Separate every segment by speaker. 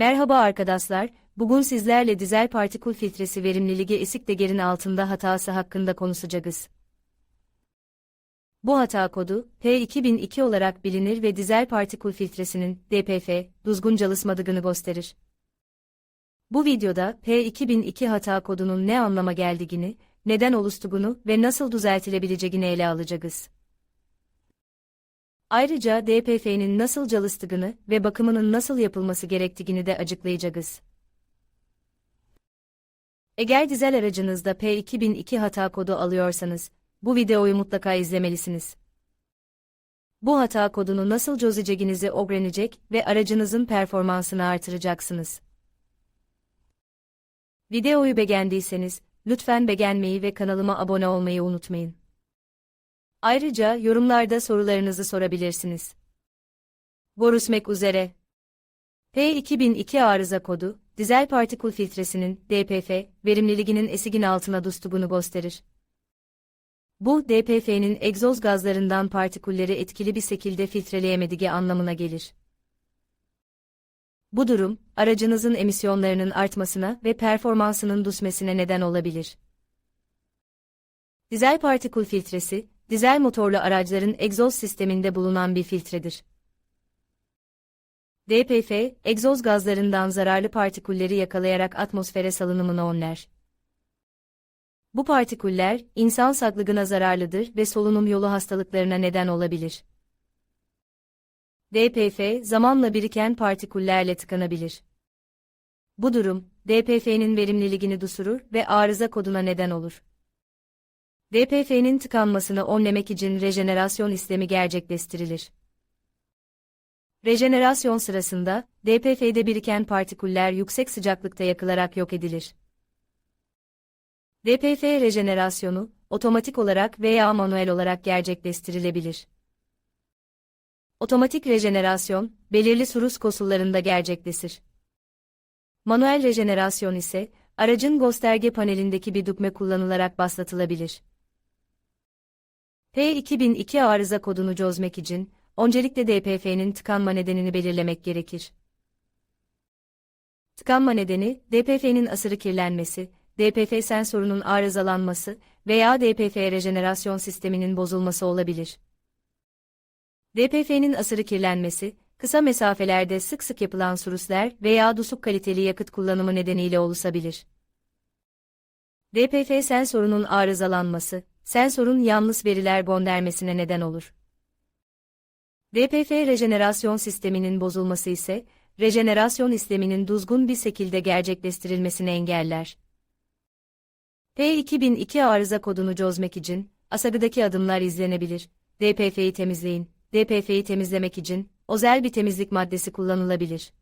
Speaker 1: Merhaba arkadaşlar, bugün sizlerle dizel partikül filtresi verimliliği esik değerin altında hatası hakkında konuşacağız. Bu hata kodu, P2002 olarak bilinir ve dizel partikül filtresinin, DPF, düzgün çalışmadığını gösterir. Bu videoda P2002 hata kodunun ne anlama geldiğini, neden oluştuğunu ve nasıl düzeltilebileceğini ele alacağız. Ayrıca DPF'nin nasıl çalıştığını ve bakımının nasıl yapılması gerektiğini de açıklayacağız. Eğer dizel aracınızda P2002 hata kodu alıyorsanız, bu videoyu mutlaka izlemelisiniz. Bu hata kodunu nasıl çözeceğinizi öğrenecek ve aracınızın performansını artıracaksınız. Videoyu beğendiyseniz, lütfen beğenmeyi ve kanalıma abone olmayı unutmayın. Ayrıca yorumlarda sorularınızı sorabilirsiniz. Görüşmek üzere. P2002 arıza kodu, dizel partikül filtresinin DPF verimliliğinin esigin altına düştüğünü gösterir. Bu DPF'nin egzoz gazlarından partikülleri etkili bir şekilde filtreleyemediği anlamına gelir. Bu durum, aracınızın emisyonlarının artmasına ve performansının düşmesine neden olabilir. Dizel partikül filtresi, dizel motorlu araçların egzoz sisteminde bulunan bir filtredir. DPF, egzoz gazlarından zararlı partikülleri yakalayarak atmosfere salınımını önler. Bu partiküller, insan sağlığına zararlıdır ve solunum yolu hastalıklarına neden olabilir. DPF, zamanla biriken partiküllerle tıkanabilir. Bu durum, DPF'nin verimliliğini düşürür ve arıza koduna neden olur. DPF'nin tıkanmasını önlemek için rejenerasyon işlemi gerçekleştirilir. Rejenerasyon sırasında, DPF'de biriken partiküller yüksek sıcaklıkta yakılarak yok edilir. DPF rejenerasyonu, otomatik olarak veya manuel olarak gerçekleştirilebilir. Otomatik rejenerasyon, belirli surus koşullarında gerçekleşir. Manuel rejenerasyon ise, aracın gösterge panelindeki bir düğme kullanılarak başlatılabilir. P2002 arıza kodunu çözmek için, öncelikle DPF'nin tıkanma nedenini belirlemek gerekir. Tıkanma nedeni, DPF'nin asırı kirlenmesi, DPF sensörünün arızalanması veya DPF rejenerasyon sisteminin bozulması olabilir. DPF'nin asırı kirlenmesi, kısa mesafelerde sık sık yapılan suruslar veya düşük kaliteli yakıt kullanımı nedeniyle oluşabilir. DPF sensörünün arızalanması, sensörün yanlış veriler göndermesine neden olur. DPF rejenerasyon sisteminin bozulması ise, rejenerasyon işleminin düzgün bir şekilde gerçekleştirilmesini engeller. P2002 arıza kodunu çözmek için, aşağıdaki adımlar izlenebilir. DPF'yi temizleyin. DPF'yi temizlemek için, özel bir temizlik maddesi kullanılabilir.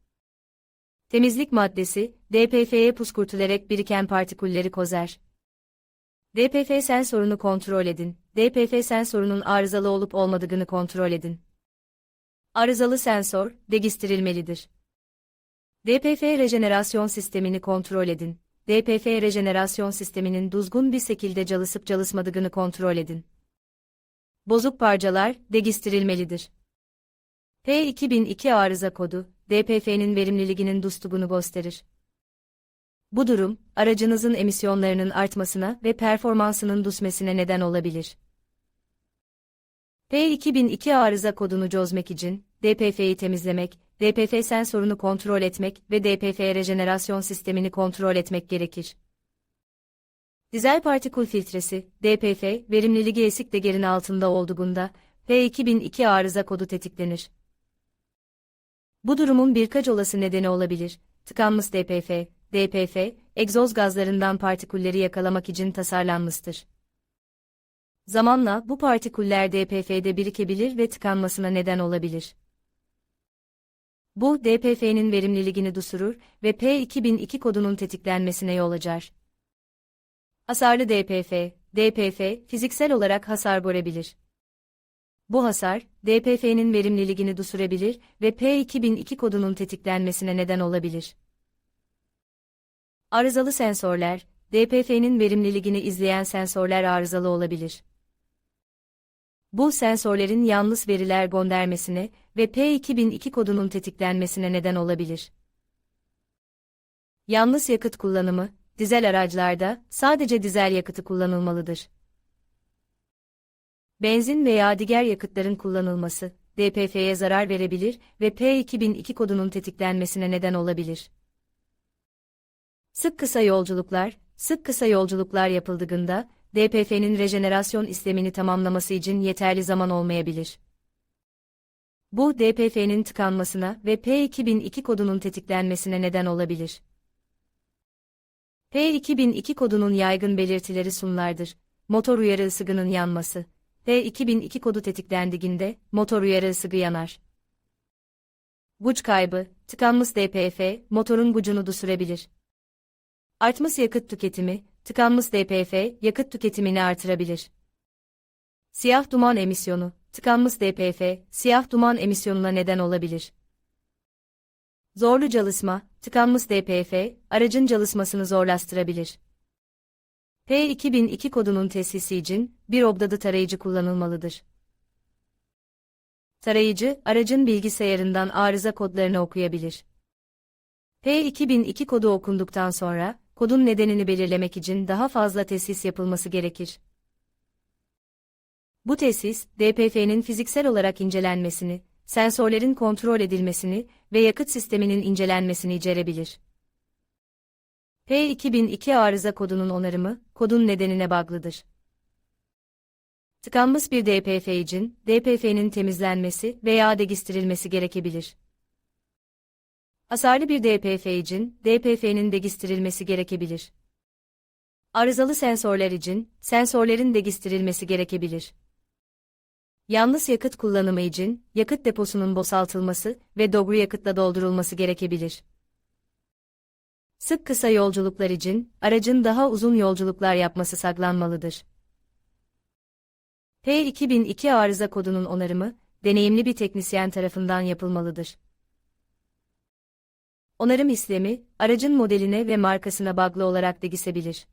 Speaker 1: Temizlik maddesi, DPF'ye püskürtülerek biriken partikülleri kozer. DPF sensörünü kontrol edin. DPF sensörünün arızalı olup olmadığını kontrol edin. Arızalı sensör, değiştirilmelidir. DPF rejenerasyon sistemini kontrol edin. DPF rejenerasyon sisteminin düzgün bir şekilde çalışıp çalışmadığını kontrol edin. Bozuk parçalar, değiştirilmelidir. P2002 arıza kodu, DPF'nin verimliliğinin düştüğünü gösterir. Bu durum, aracınızın emisyonlarının artmasına ve performansının düşmesine neden olabilir. P2002 arıza kodunu çözmek için, DPF'yi temizlemek, DPF sensörünü kontrol etmek ve DPF rejenerasyon sistemini kontrol etmek gerekir. Dizel partikül filtresi, DPF, verimliliği esik değerin altında olduğunda, P2002 arıza kodu tetiklenir. Bu durumun birkaç olası nedeni olabilir. Tıkanmış DPF, DPF, egzoz gazlarından partikülleri yakalamak için tasarlanmıştır. Zamanla bu partiküller DPF'de birikebilir ve tıkanmasına neden olabilir. Bu DPF'nin verimliliğini düşürür ve P2002 kodunun tetiklenmesine yol açar. Hasarlı DPF, DPF fiziksel olarak hasar görebilir. Bu hasar, DPF'nin verimliliğini düşürebilir ve P2002 kodunun tetiklenmesine neden olabilir. Arızalı sensörler, DPF'nin verimliliğini izleyen sensörler arızalı olabilir. Bu sensörlerin yanlış veriler göndermesine ve P2002 kodunun tetiklenmesine neden olabilir. Yalnız yakıt kullanımı, dizel araçlarda sadece dizel yakıtı kullanılmalıdır. Benzin veya diğer yakıtların kullanılması, DPF'ye zarar verebilir ve P2002 kodunun tetiklenmesine neden olabilir. Sık kısa yolculuklar, sık kısa yolculuklar yapıldığında, DPF'nin rejenerasyon işlemini tamamlaması için yeterli zaman olmayabilir. Bu DPF'nin tıkanmasına ve P2002 kodunun tetiklenmesine neden olabilir. P2002 kodunun yaygın belirtileri sunlardır. Motor uyarı ısıgının yanması. P2002 kodu tetiklendiğinde motor uyarı ısıgı yanar. Güç kaybı, tıkanmış DPF, motorun gücünü düşürebilir. Artmış yakıt tüketimi, tıkanmış DPF, yakıt tüketimini artırabilir. Siyah duman emisyonu, tıkanmış DPF, siyah duman emisyonuna neden olabilir. Zorlu çalışma, tıkanmış DPF, aracın çalışmasını zorlaştırabilir. P2002 kodunun tesisi için bir obdadı tarayıcı kullanılmalıdır. Tarayıcı, aracın bilgisayarından arıza kodlarını okuyabilir. P2002 kodu okunduktan sonra, kodun nedenini belirlemek için daha fazla tesis yapılması gerekir. Bu tesis, DPF'nin fiziksel olarak incelenmesini, sensörlerin kontrol edilmesini ve yakıt sisteminin incelenmesini içerebilir. P2002 arıza kodunun onarımı, kodun nedenine bağlıdır. Tıkanmış bir DPF için, DPF'nin temizlenmesi veya degistirilmesi gerekebilir. Hasarlı bir DPF için, DPF'nin degistirilmesi gerekebilir. Arızalı sensörler için, sensörlerin degistirilmesi gerekebilir. Yalnız yakıt kullanımı için, yakıt deposunun boşaltılması ve doğru yakıtla doldurulması gerekebilir. Sık kısa yolculuklar için, aracın daha uzun yolculuklar yapması saklanmalıdır. P2002 arıza kodunun onarımı, deneyimli bir teknisyen tarafından yapılmalıdır. Onarım işlemi, aracın modeline ve markasına bağlı olarak değişebilir.